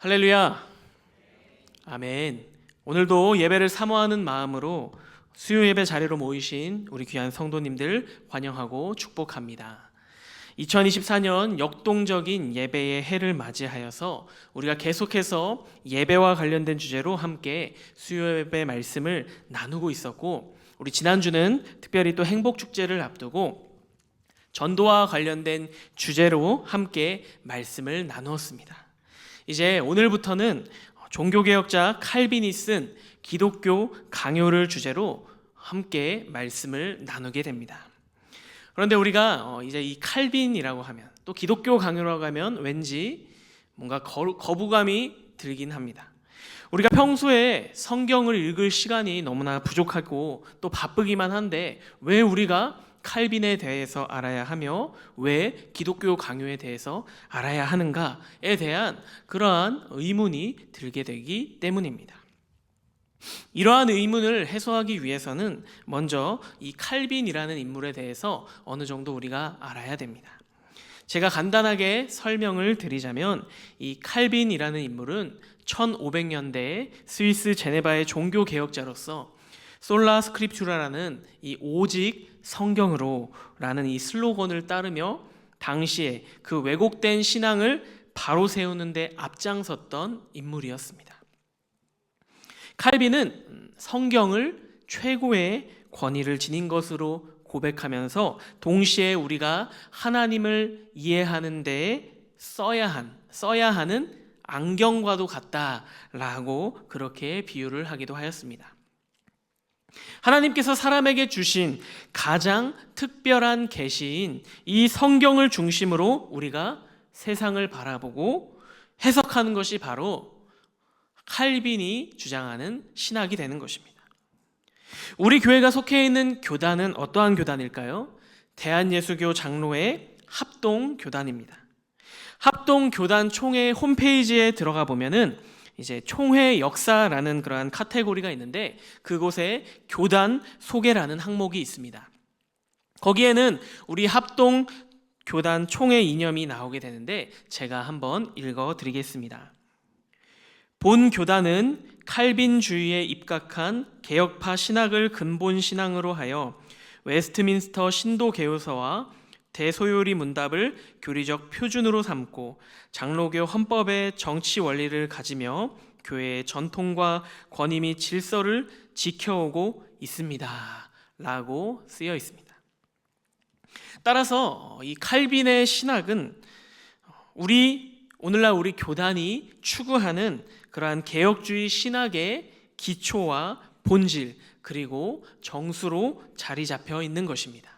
할렐루야. 아멘. 오늘도 예배를 사모하는 마음으로 수요 예배 자리로 모이신 우리 귀한 성도님들 환영하고 축복합니다. 2024년 역동적인 예배의 해를 맞이하여서 우리가 계속해서 예배와 관련된 주제로 함께 수요 예배 말씀을 나누고 있었고 우리 지난주는 특별히 또 행복 축제를 앞두고 전도와 관련된 주제로 함께 말씀을 나누었습니다. 이제 오늘부터는 종교개혁자 칼빈이 쓴 기독교 강요를 주제로 함께 말씀을 나누게 됩니다. 그런데 우리가 어, 이제 이 칼빈이라고 하면 또 기독교 강요라고 하면 왠지 뭔가 거- 거부감이 들긴 합니다. 우리가 평소에 성경을 읽을 시간이 너무나 부족하고 또 바쁘기만 한데 왜 우리가 칼빈에 대해서 알아야 하며 왜 기독교 강요에 대해서 알아야 하는가에 대한 그러한 의문이 들게 되기 때문입니다. 이러한 의문을 해소하기 위해서는 먼저 이 칼빈이라는 인물에 대해서 어느 정도 우리가 알아야 됩니다. 제가 간단하게 설명을 드리자면 이 칼빈이라는 인물은 1500년대에 스위스 제네바의 종교 개혁자로서 솔라 스크립투라라는 이 오직 성경으로라는 이 슬로건을 따르며 당시에 그 왜곡된 신앙을 바로 세우는데 앞장섰던 인물이었습니다. 칼빈은 음, 성경을 최고의 권위를 지닌 것으로 고백하면서 동시에 우리가 하나님을 이해하는 데에 써야 한 써야 하는 안경과도 같다라고 그렇게 비유를 하기도 하였습니다. 하나님께서 사람에게 주신 가장 특별한 계시인 이 성경을 중심으로 우리가 세상을 바라보고 해석하는 것이 바로 칼빈이 주장하는 신학이 되는 것입니다. 우리 교회가 속해 있는 교단은 어떠한 교단일까요? 대한예수교 장로의 합동 교단입니다. 합동 교단 총회 홈페이지에 들어가 보면은 이제 총회 역사라는 그러한 카테고리가 있는데 그곳에 교단 소개라는 항목이 있습니다. 거기에는 우리 합동 교단 총회 이념이 나오게 되는데 제가 한번 읽어 드리겠습니다. 본 교단은 칼빈주의에 입각한 개혁파 신학을 근본 신앙으로 하여 웨스트민스터 신도 개요서와 대소요리 문답을 교리적 표준으로 삼고 장로교 헌법의 정치 원리를 가지며 교회의 전통과 권위 및 질서를 지켜오고 있습니다. 라고 쓰여 있습니다. 따라서 이 칼빈의 신학은 우리 오늘날 우리 교단이 추구하는 그러한 개혁주의 신학의 기초와 본질 그리고 정수로 자리 잡혀 있는 것입니다.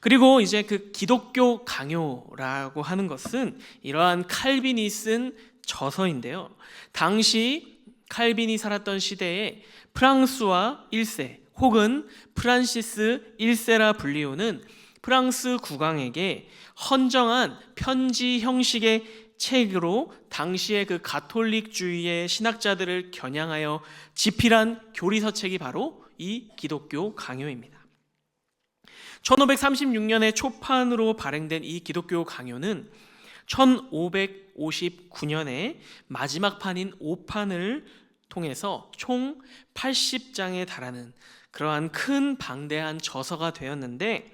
그리고 이제 그 기독교 강요라고 하는 것은 이러한 칼빈이 쓴 저서인데요. 당시 칼빈이 살았던 시대에 프랑스와 1세 혹은 프란시스 1세라 불리우는 프랑스 국왕에게 헌정한 편지 형식의 책으로 당시의 그 가톨릭주의의 신학자들을 겨냥하여 집필한 교리서책이 바로 이 기독교 강요입니다. 1536년에 초판으로 발행된 이 기독교 강요는 1559년에 마지막 판인 5판을 통해서 총 80장에 달하는 그러한 큰 방대한 저서가 되었는데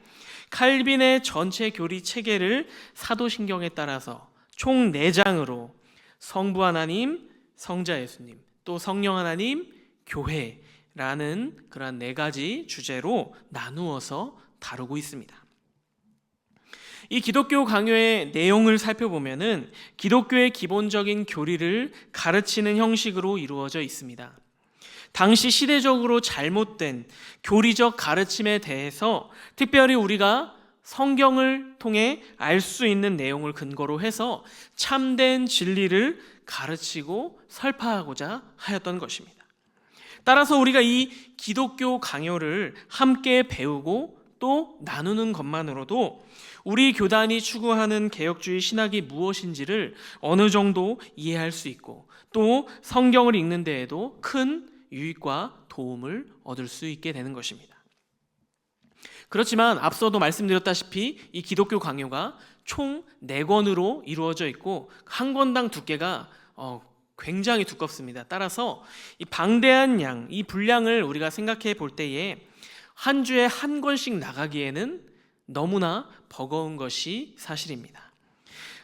칼빈의 전체 교리 체계를 사도신경에 따라서 총 4장으로 성부 하나님, 성자 예수님, 또 성령 하나님, 교회라는 그러한 네 가지 주제로 나누어서 다루고 있습니다. 이 기독교 강요의 내용을 살펴보면은 기독교의 기본적인 교리를 가르치는 형식으로 이루어져 있습니다. 당시 시대적으로 잘못된 교리적 가르침에 대해서 특별히 우리가 성경을 통해 알 수 있는 내용을 근거로 해서 참된 진리를 가르치고 설파하고자 하였던 것입니다. 따라서 우리가 이 기독교 강요를 함께 배우고 또 나누는 것만으로도 우리 교단이 추구하는 개혁주의 신학이 무엇인지를 어느 정도 이해할 수 있고 또 성경을 읽는 데에도 큰 유익과 도움을 얻을 수 있게 되는 것입니다. 그렇지만 앞서도 말씀드렸다시피 이 기독교 강요가 총 4권으로 이루어져 있고 한 권당 두께가 어, 굉장히 두껍습니다. 따라서 이 방대한 양, 이 분량을 우리가 생각해 볼 때에 한 주에 한 권씩 나가기에는 너무나 버거운 것이 사실입니다.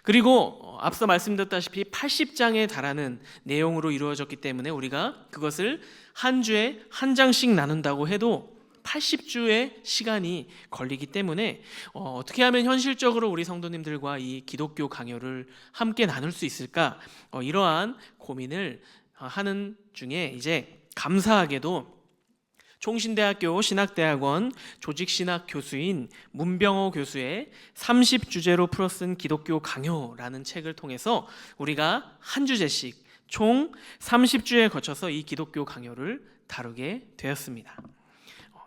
그리고 어, 앞서 말씀드렸다시피 80장에 달하는 내용으로 이루어졌기 때문에 우리가 그것을 한 주에 한 장씩 나눈다고 해도 80주의 시간이 걸리기 때문에 어, 떻게 하면 현실적으로 우리 성도님들과 이 기독교 강요를 함께 나눌 수 있을까 어, 이러한 고민을 어, 하는 중에 이제 감사하게도 총신대학교 신학대학원 조직신학 교수인 문병호 교수의 30주제로 풀어 쓴 기독교 강요라는 책을 통해서 우리가 한 주제씩 총 30주에 거쳐서 이 기독교 강요를 다루게 되었습니다.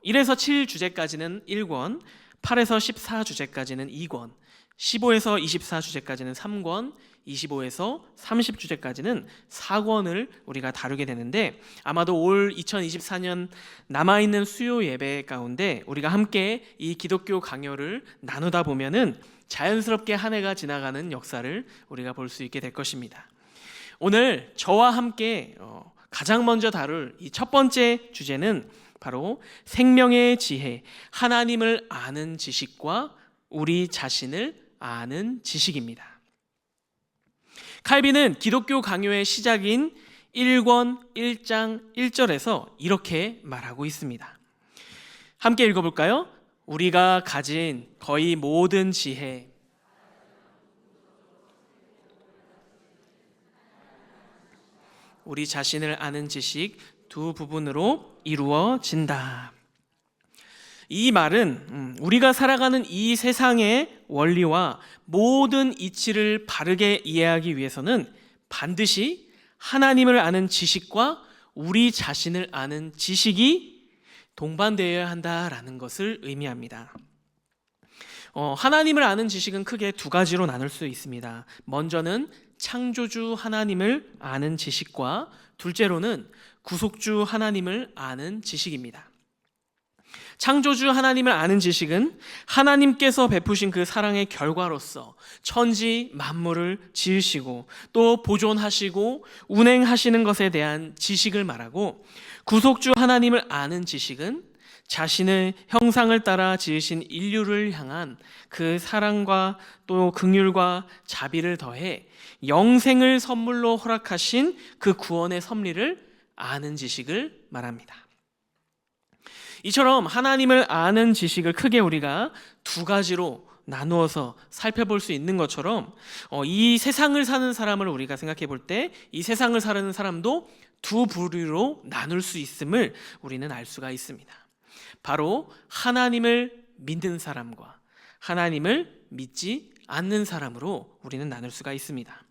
1에서 7주제까지는 1권, 8에서 14주제까지는 2권, 15에서 24주제까지는 3권, 25에서 30주제까지는 4권을 우리가 다루게 되는데 아마도 올 2024년 남아 있는 수요 예배 가운데 우리가 함께 이 기독교 강요를 나누다 보면은 자연스럽게 한 해가 지나가는 역사를 우리가 볼 수 있게 될 것입니다. 오늘 저와 함께 어, 가장 먼저 다룰 이 첫 번째 주제는 바로 생명의 지혜, 하나님을 아는 지식과 우리 자신을 아는 지식입니다. 칼빈은 기독교 강요의 시작인 1권 1장 1절에서 이렇게 말하고 있습니다. 함께 읽어볼까요? 우리가 가진 거의 모든 지혜, 우리 자신을 아는 지식 두 부분으로 이루어진다. 이 말은 음, 우리가 살아가는 이 세상의 원리와 모든 이치를 바르게 이해하기 위해서는 반드시 하나님을 아는 지식과 우리 자신을 아는 지식이 동반되어야 한다라는 것을 의미합니다. 어, 하나님을 아는 지식은 크게 두 가지로 나눌 수 있습니다. 먼저는 창조주 하나님을 아는 지식과 둘째로는 구속주 하나님을 아는 지식입니다. 창조주 하나님을 아는 지식은 하나님께서 베푸신 그 사랑의 결과로서 천지 만물을 지으시고 또 보존하시고 운행하시는 것에 대한 지식을 말하고 구속주 하나님을 아는 지식은 자신의 형상을 따라 지으신 인류를 향한 그 사랑과 또 긍휼과 자비를 더해 영생을 선물로 허락하신 그 구원의 섭리를 아는 지식을 말합니다. 이처럼 하나님을 아는 지식을 크게 우리가 두 가지로 나누어서 살펴볼 수 있는 것처럼 어, 이 세상을 사는 사람을 우리가 생각해 볼 때 이 세상을 사는 사람도 두 부류로 나눌 수 있음을 우리는 알 수가 있습니다. 바로 하나님을 믿는 사람과 하나님을 믿지 않는 사람으로 우리는 나눌 수가 있습니다.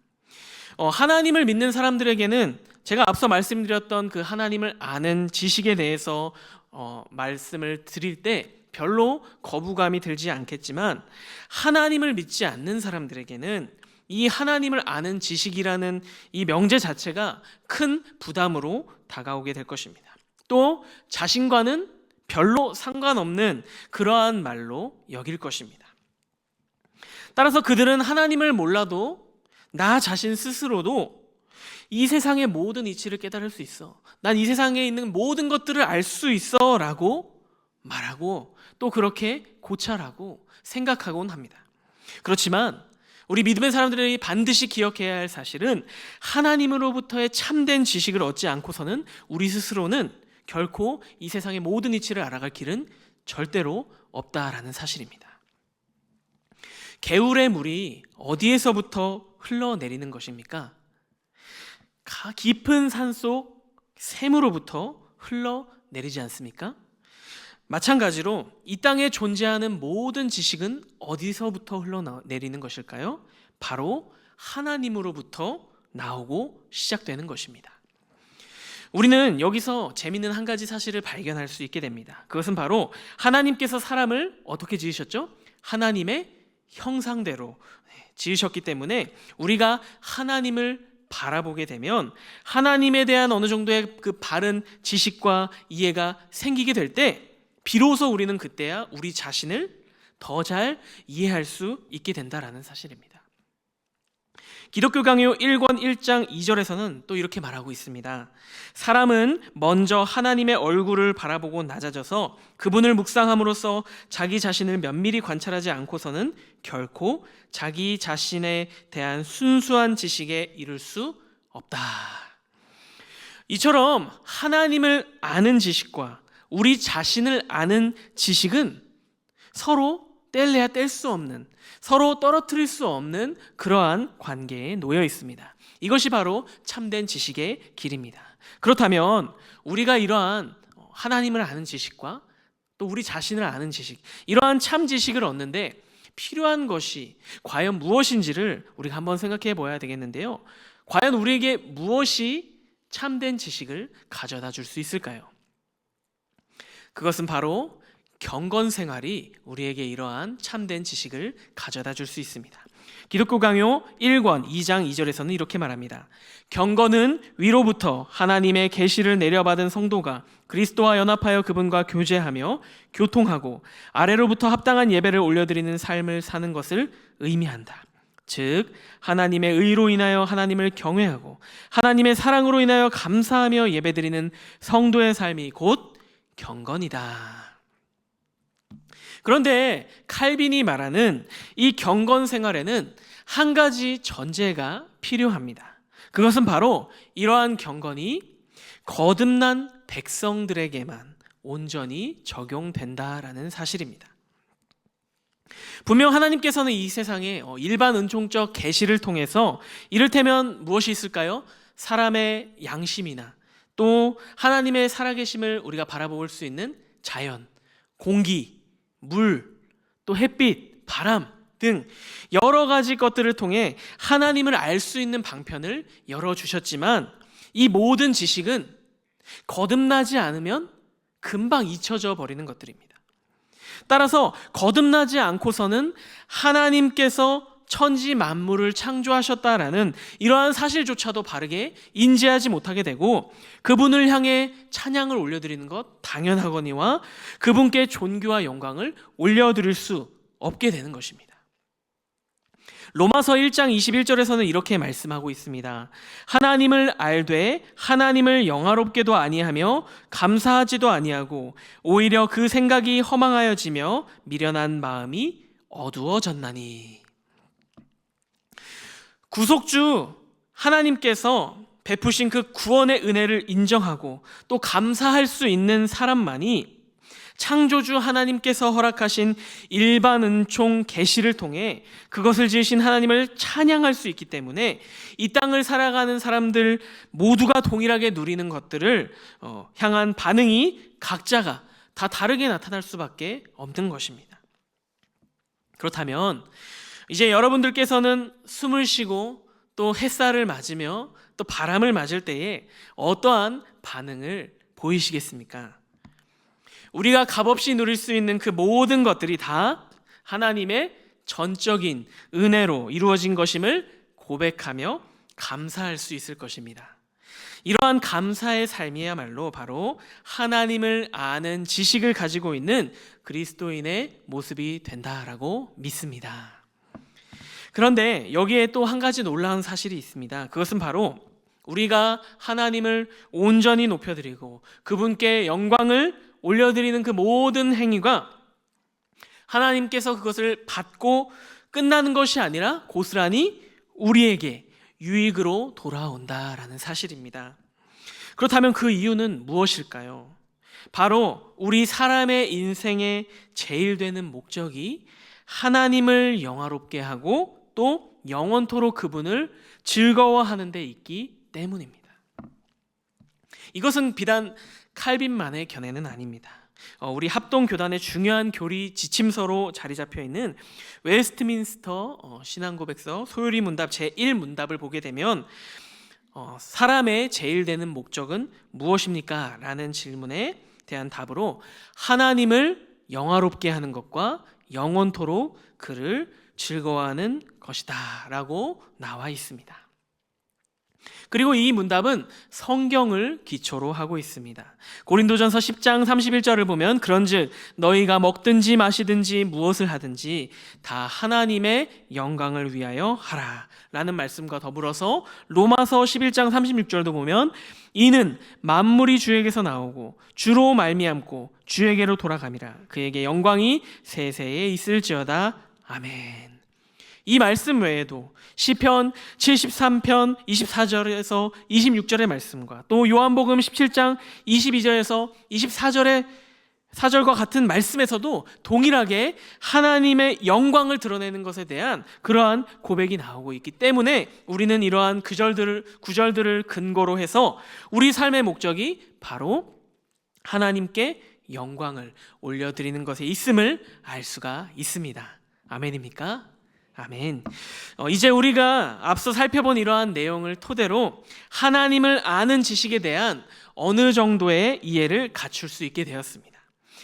어, 하나님을 믿는 사람들에게는 제가 앞서 말씀드렸던 그 하나님을 아는 지식에 대해서 어, 말씀을 드릴 때 별로 거부감이 들지 않겠지만 하나님을 믿지 않는 사람들에게는 이 하나님을 아는 지식이라는 이 명제 자체가 큰 부담으로 다가오게 될 것입니다. 또 자신과는 별로 상관없는 그러한 말로 여길 것입니다. 따라서 그들은 하나님을 몰라도 나 자신 스스로도 이 세상의 모든 이치를 깨달을 수 있어. 난 이 세상에 있는 모든 것들을 알 수 있어. 라고 말하고 또 그렇게 고찰하고 생각하곤 합니다. 그렇지만 우리 믿음의 사람들이 반드시 기억해야 할 사실은 하나님으로부터의 참된 지식을 얻지 않고서는 우리 스스로는 결코 이 세상의 모든 이치를 알아갈 길은 절대로 없다라는 사실입니다. 개울의 물이 어디에서부터 흘러내리는 것입니까? 깊은 산속 샘으로부터 흘러 내리지 않습니까? 마찬가지로 이 땅에 존재하는 모든 지식은 어디서부터 흘러내리는 것일까요? 바로 하나님으로부터 나오고 시작되는 것입니다. 우리는 여기서 재밌는 한 가지 사실을 발견할 수 있게 됩니다. 그것은 바로 하나님께서 사람을 어떻게 지으셨죠? 하나님의 형상대로 지으셨기 때문에 우리가 하나님을 바라보게 되면 하나님에 대한 어느 정도의 그 바른 지식과 이해가 생기게 될 때 비로소 우리는 그때야 우리 자신을 더 잘 이해할 수 있게 된다라는 사실입니다. 기독교 강요 1권 1장 2절에서는 또 이렇게 말하고 있습니다. 사람은 먼저 하나님의 얼굴을 바라보고 낮아져서 그분을 묵상함으로써 자기 자신을 면밀히 관찰하지 않고서는 결코 자기 자신에 대한 순수한 지식에 이를 수 없다. 이처럼 하나님을 아는 지식과 우리 자신을 아는 지식은 서로 뗄래야 뗄 수 없는 서로 떨어뜨릴 수 없는 그러한 관계에 놓여 있습니다. 이것이 바로 참된 지식의 길입니다. 그렇다면 우리가 이러한 하나님을 아는 지식과 또 우리 자신을 아는 지식, 이러한 참 지식을 얻는데 필요한 것이 과연 무엇인지를 우리가 한번 생각해 보아야 되겠는데요. 과연 우리에게 무엇이 참된 지식을 가져다 줄 수 있을까요? 그것은 바로 경건 생활이 우리에게 이러한 참된 지식을 가져다 줄 수 있습니다. 기독교 강요 1권 2장 2절에서는 이렇게 말합니다. 경건은 위로부터 하나님의 계시를 내려받은 성도가 그리스도와 연합하여 그분과 교제하며 교통하고 아래로부터 합당한 예배를 올려드리는 삶을 사는 것을 의미한다. 즉 하나님의 의로 인하여 하나님을 경외하고 하나님의 사랑으로 인하여 감사하며 예배드리는 성도의 삶이 곧 경건이다. 그런데 칼빈이 말하는 이 경건 생활에는 한 가지 전제가 필요합니다. 그것은 바로 이러한 경건이 거듭난 백성들에게만 온전히 적용된다라는 사실입니다. 분명 하나님께서는 이 세상에 어, 일반 은총적 계시를 통해서 이를테면 무엇이 있을까요? 사람의 양심이나 또 하나님의 살아계심을 우리가 바라볼 수 있는 자연, 공기, 물, 또 햇빛, 바람 등 여러 가지 것들을 통해 하나님을 알 수 있는 방편을 열어 주셨지만 이 모든 지식은 거듭나지 않으면 금방 잊혀져 버리는 것들입니다. 따라서 거듭나지 않고서는 하나님께서 천지 만물을 창조하셨다라는 이러한 사실조차도 바르게 인지하지 못하게 되고 그분을 향해 찬양을 올려드리는 것 당연하거니와 그분께 존귀와 영광을 올려드릴 수 없게 되는 것입니다. 로마서 1장 21절에서는 이렇게 말씀하고 있습니다. 하나님을 알되 하나님을 영화롭게도 아니하며 감사하지도 아니하고 오히려 그 생각이 허망하여지며 미련한 마음이 어두워졌나니. 구속주 하나님께서 베푸신 그 구원의 은혜를 인정하고 또 감사할 수 있는 사람만이 창조주 하나님께서 허락하신 일반 은총 계시를 통해 그것을 지으신 하나님을 찬양할 수 있기 때문에 이 땅을 살아가는 사람들 모두가 동일하게 누리는 것들을 어, 향한 반응이 각자가 다 다르게 나타날 수밖에 없는 것입니다. 그렇다면 이제 여러분들께서는 숨을 쉬고 또 햇살을 맞으며 또 바람을 맞을 때에 어떠한 반응을 보이시겠습니까? 우리가 값없이 누릴 수 있는 그 모든 것들이 다 하나님의 전적인 은혜로 이루어진 것임을 고백하며 감사할 수 있을 것입니다. 이러한 감사의 삶이야말로 바로 하나님을 아는 지식을 가지고 있는 그리스도인의 모습이 된다라고 믿습니다. 그런데 여기에 또 한 가지 놀라운 사실이 있습니다. 그것은 바로 우리가 하나님을 온전히 높여드리고 그분께 영광을 올려드리는 그 모든 행위가 하나님께서 그것을 받고 끝나는 것이 아니라 고스란히 우리에게 유익으로 돌아온다라는 사실입니다. 그렇다면 그 이유는 무엇일까요? 바로 우리 사람의 인생의 제일 되는 목적이 하나님을 영화롭게 하고 또 영원토록 그분을 즐거워하는 데 있기 때문입니다. 이것은 비단 칼빈만의 견해는 아닙니다. 어, 우리 합동 교단의 중요한 교리 지침서로 자리 잡혀 있는 웨스트민스터 어, 신앙 고백서 소요리 문답 제 1 문답을 보게 되면 어, 사람의 제일 되는 목적은 무엇입니까? 라는 질문에 대한 답으로 하나님을 영화롭게 하는 것과 영원토록 그를 즐거워하는 것이다 라고 나와 있습니다. 그리고 이 문답은 성경을 기초로 하고 있습니다. 고린도전서 10장 31절을 보면 그런즉 너희가 먹든지 마시든지 무엇을 하든지 다 하나님의 영광을 위하여 하라. 라는 말씀과 더불어서 로마서 11장 36절도 보면 이는 만물이 주에게서 나오고 주로 말미암고 주에게로 돌아감이라 그에게 영광이 세세에 있을지어다 아멘. 이 말씀 외에도 시편 73편 24절에서 26절의 말씀과 또 요한복음 17장 22절에서 24절의 사절과 같은 말씀에서도 동일하게 하나님의 영광을 드러내는 것에 대한 그러한 고백이 나오고 있기 때문에 우리는 이러한 구절들을 구절들을 근거로 해서 우리 삶의 목적이 바로 하나님께 영광을 올려드리는 것에 있음을 알 수가 있습니다. 아멘입니까? 아멘. 어, 이제 우리가 앞서 살펴본 이러한 내용을 토대로 하나님을 아는 지식에 대한 어느 정도의 이해를 갖출 수 있게 되었습니다.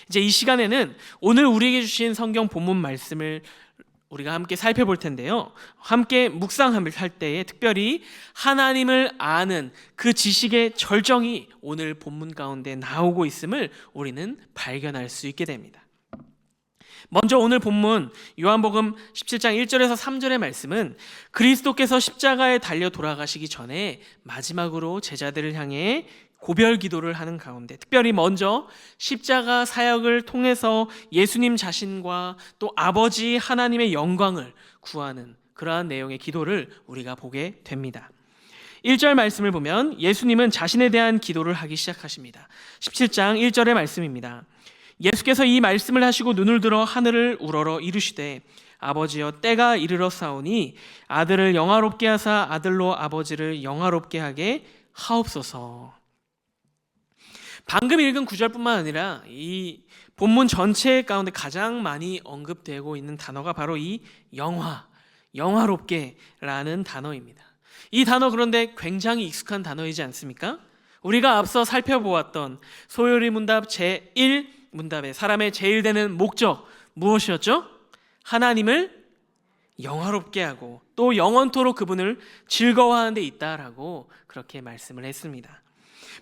이제 이 시간에는 오늘 우리에게 주신 성경 본문 말씀을 우리가 함께 살펴볼 텐데요. 함께 묵상할 때에 특별히 하나님을 아는 그 지식의 절정이 오늘 본문 가운데 나오고 있음을 우리는 발견할 수 있게 됩니다. 먼저 오늘 본문 요한복음 17장 1절에서 3절의 말씀은 그리스도께서 십자가에 달려 돌아가시기 전에 마지막으로 제자들을 향해 고별 기도를 하는 가운데 특별히 먼저 십자가 사역을 통해서 예수님 자신과 또 아버지 하나님의 영광을 구하는 그러한 내용의 기도를 우리가 보게 됩니다. 1절 말씀을 보면 예수님은 자신에 대한 기도를 하기 시작하십니다. 17장 1절의 말씀입니다. 예수께서 이 말씀을 하시고 눈을 들어 하늘을 우러러 이르시되 아버지여 때가 이르러 싸우니 아들을 영화롭게 하사 아들로 아버지를 영화롭게 하게 하옵소서. 방금 읽은 구절뿐만 아니라 이 본문 전체 가운데 가장 많이 언급되고 있는 단어가 바로 이 영화, 영화롭게라는 단어입니다. 이 단어 그런데 굉장히 익숙한 단어이지 않습니까? 우리가 앞서 살펴보았던 소요리 문답 제1 문답에 사람의 제일 되는 목적 무엇이었죠? 하나님을 영화롭게 하고 또 영원토록 그분을 즐거워하는 데 있다라고 그렇게 말씀을 했습니다.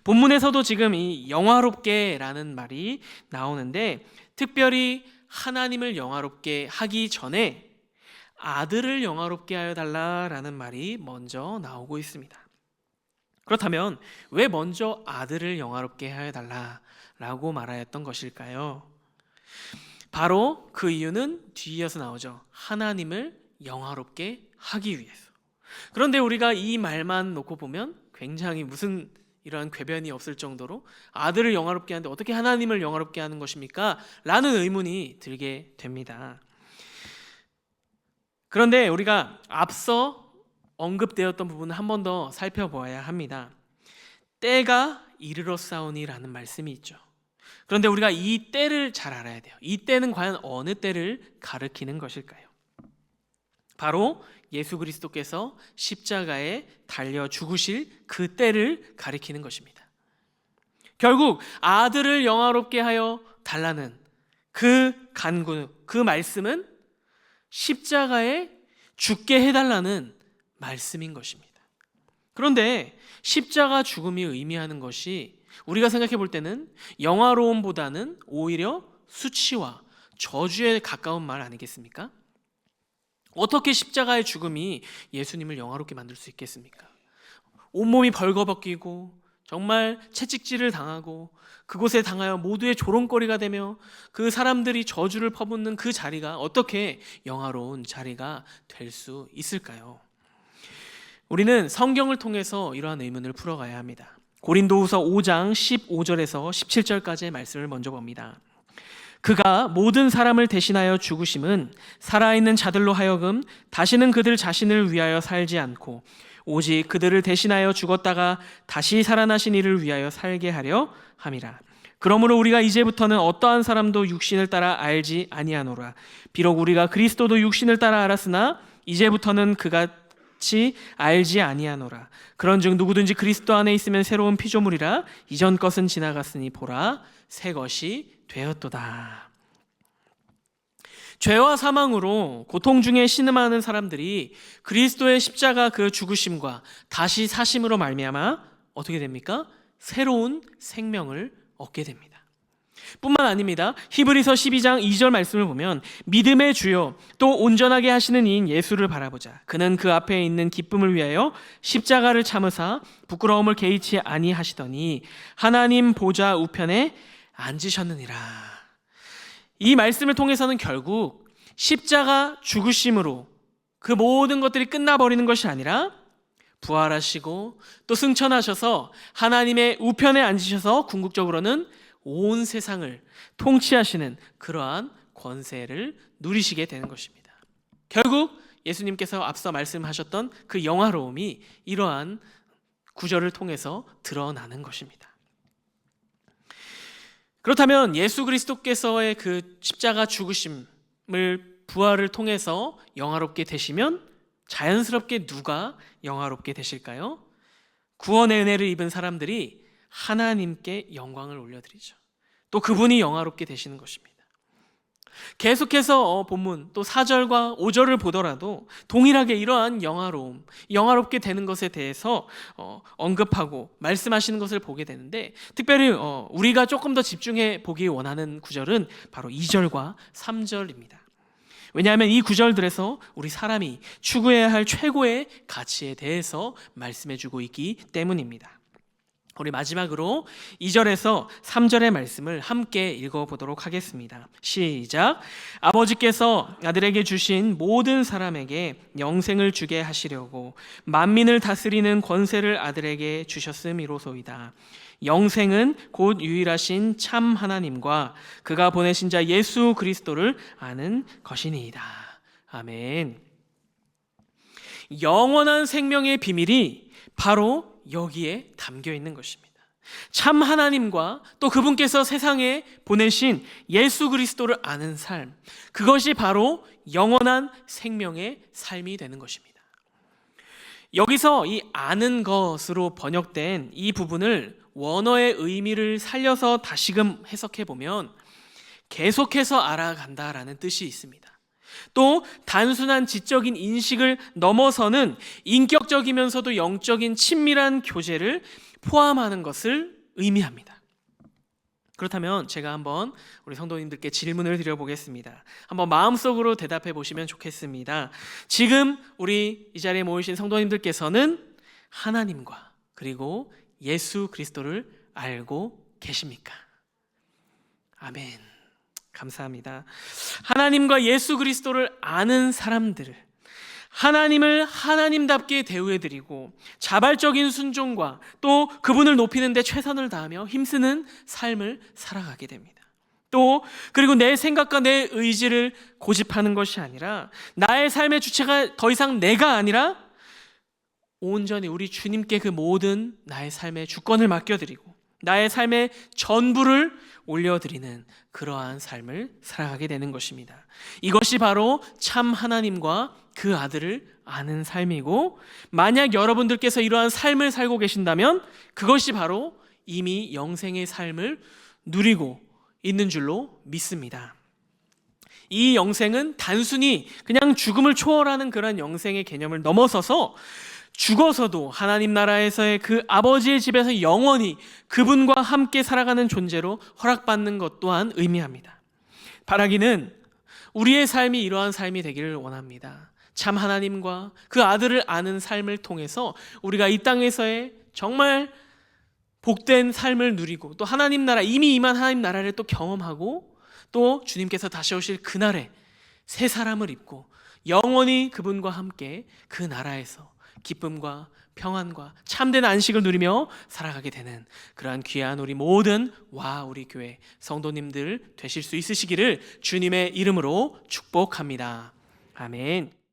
본문에서도 지금 이 영화롭게라는 말이 나오는데 특별히 하나님을 영화롭게 하기 전에 아들을 영화롭게 하여 달라라는 말이 먼저 나오고 있습니다. 그렇다면 왜 먼저 아들을 영화롭게 하여 달라 라고 말하였던 것일까요? 바로 그 이유는 뒤이어서 나오죠. 하나님을 영화롭게 하기 위해서. 그런데 우리가 이 말만 놓고 보면 굉장히 무슨 이러한 궤변이 없을 정도로 아들을 영화롭게 하는데 어떻게 하나님을 영화롭게 하는 것입니까? 라는 의문이 들게 됩니다. 그런데 우리가 앞서 언급되었던 부분을 한 번 더 살펴보아야 합니다. 때가 이르러 싸우니라는 말씀이 있죠. 그런데 우리가 이 때를 잘 알아야 돼요. 이 때는 과연 어느 때를 가리키는 것일까요? 바로 예수 그리스도께서 십자가에 달려 죽으실 그 때를 가리키는 것입니다. 결국 아들을 영화롭게 하여 달라는 그 간구, 그 말씀은 십자가에 죽게 해달라는 말씀인 것입니다. 그런데 십자가 죽음이 의미하는 것이 우리가 생각해 볼 때는 영화로움보다는 오히려 수치와 저주에 가까운 말 아니겠습니까? 어떻게 십자가의 죽음이 예수님을 영화롭게 만들 수 있겠습니까? 온몸이 벌거벗기고 정말 채찍질을 당하고 그곳에 당하여 모두의 조롱거리가 되며 그 사람들이 저주를 퍼붓는 그 자리가 어떻게 영화로운 자리가 될 수 있을까요? 우리는 성경을 통해서 이러한 의문을 풀어가야 합니다. 고린도후서 5장 15절에서 17절까지의 말씀을 먼저 봅니다. 그가 모든 사람을 대신하여 죽으심은 살아있는 자들로 하여금 다시는 그들 자신을 위하여 살지 않고 오직 그들을 대신하여 죽었다가 다시 살아나신 이를 위하여 살게 하려 함이라. 그러므로 우리가 이제부터는 어떠한 사람도 육신을 따라 알지 아니하노라. 비록 우리가 그리스도도 육신을 따라 알았으나 이제부터는 그 같이 알지 아니하노라. 그런즉 누구든지 그리스도 안에 있으면 새로운 피조물이라 이전 것은 지나갔으니 보라 새 것이 되었도다. 죄와 사망으로 고통 중에 신음하는 사람들이 그리스도의 십자가 그 죽으심과 다시 사심으로 말미암아 어떻게 됩니까? 새로운 생명을 얻게 됩니다. 뿐만 아닙니다. 히브리서 12장 2절 말씀을 보면 믿음의 주요 또 온전하게 하시는 이인 예수를 바라보자. 그는 그 앞에 있는 기쁨을 위하여 십자가를 참으사 부끄러움을 개의치 아니하시더니 하나님 보좌 우편에 앉으셨느니라. 이 말씀을 통해서는 결국 십자가 죽으심으로 그 모든 것들이 끝나버리는 것이 아니라 부활하시고 또 승천하셔서 하나님의 우편에 앉으셔서 궁극적으로는 온 세상을 통치하시는 그러한 권세를 누리시게 되는 것입니다. 결국 예수님께서 앞서 말씀하셨던 그 영화로움이 이러한 구절을 통해서 드러나는 것입니다. 그렇다면 예수 그리스도께서의 그 십자가 죽으심을 부활을 통해서 영화롭게 되시면 자연스럽게 누가 영화롭게 되실까요? 구원의 은혜를 입은 사람들이 하나님께 영광을 올려드리죠. 또 그분이 영화롭게 되시는 것입니다. 계속해서 어, 본문 또 4절과 5절을 보더라도 동일하게 이러한 영화로움, 영화롭게 되는 것에 대해서 어, 언급하고 말씀하시는 것을 보게 되는데 특별히 어, 우리가 조금 더 집중해 보기 원하는 구절은 바로 2절과 3절입니다. 왜냐하면 이 구절들에서 우리 사람이 추구해야 할 최고의 가치에 대해서 말씀해 주고 있기 때문입니다. 우리 마지막으로 2절에서 3절의 말씀을 함께 읽어보도록 하겠습니다. 시작. 아버지께서 아들에게 주신 모든 사람에게 영생을 주게 하시려고 만민을 다스리는 권세를 아들에게 주셨음이로소이다. 영생은 곧 유일하신 참 하나님과 그가 보내신 자 예수 그리스도를 아는 것이니이다. 아멘. 영원한 생명의 비밀이 바로 여기에 담겨 있는 것입니다. 참 하나님과 또 그분께서 세상에 보내신 예수 그리스도를 아는 삶, 그것이 바로 영원한 생명의 삶이 되는 것입니다. 여기서 이 아는 것으로 번역된 이 부분을 원어의 의미를 살려서 다시금 해석해 보면 계속해서 알아간다라는 뜻이 있습니다. 또 단순한 지적인 인식을 넘어서는 인격적이면서도 영적인 친밀한 교제를 포함하는 것을 의미합니다. 그렇다면 제가 한번 우리 성도님들께 질문을 드려보겠습니다. 한번 마음속으로 대답해 보시면 좋겠습니다. 지금 우리 이 자리에 모이신 성도님들께서는 하나님과 그리고 예수 그리스도를 알고 계십니까? 아멘. 감사합니다. 하나님과 예수 그리스도를 아는 사람들을 하나님을 하나님답게 대우해 드리고 자발적인 순종과 또 그분을 높이는데 최선을 다하며 힘쓰는 삶을 살아가게 됩니다. 또 그리고 내 생각과 내 의지를 고집하는 것이 아니라 나의 삶의 주체가 더 이상 내가 아니라 온전히 우리 주님께 그 모든 나의 삶의 주권을 맡겨드리고 나의 삶의 전부를 올려드리는 그러한 삶을 살아가게 되는 것입니다. 이것이 바로 참 하나님과 그 아들을 아는 삶이고, 만약 여러분들께서 이러한 삶을 살고 계신다면 그것이 바로 이미 영생의 삶을 누리고 있는 줄로 믿습니다. 이 영생은 단순히 그냥 죽음을 초월하는 그런 영생의 개념을 넘어서서 죽어서도 하나님 나라에서의 그 아버지의 집에서 영원히 그분과 함께 살아가는 존재로 허락받는 것 또한 의미합니다. 바라기는 우리의 삶이 이러한 삶이 되기를 원합니다. 참 하나님과 그 아들을 아는 삶을 통해서 우리가 이 땅에서의 정말 복된 삶을 누리고 또 하나님 나라 이미 임한 하나님 나라를 또 경험하고 또 주님께서 다시 오실 그날에 새 사람을 입고 영원히 그분과 함께 그 나라에서 기쁨과 평안과 참된 안식을 누리며 살아가게 되는 그러한 귀한 우리 모든 와 우리 교회 성도님들 되실 수 있으시기를 주님의 이름으로 축복합니다. 아멘.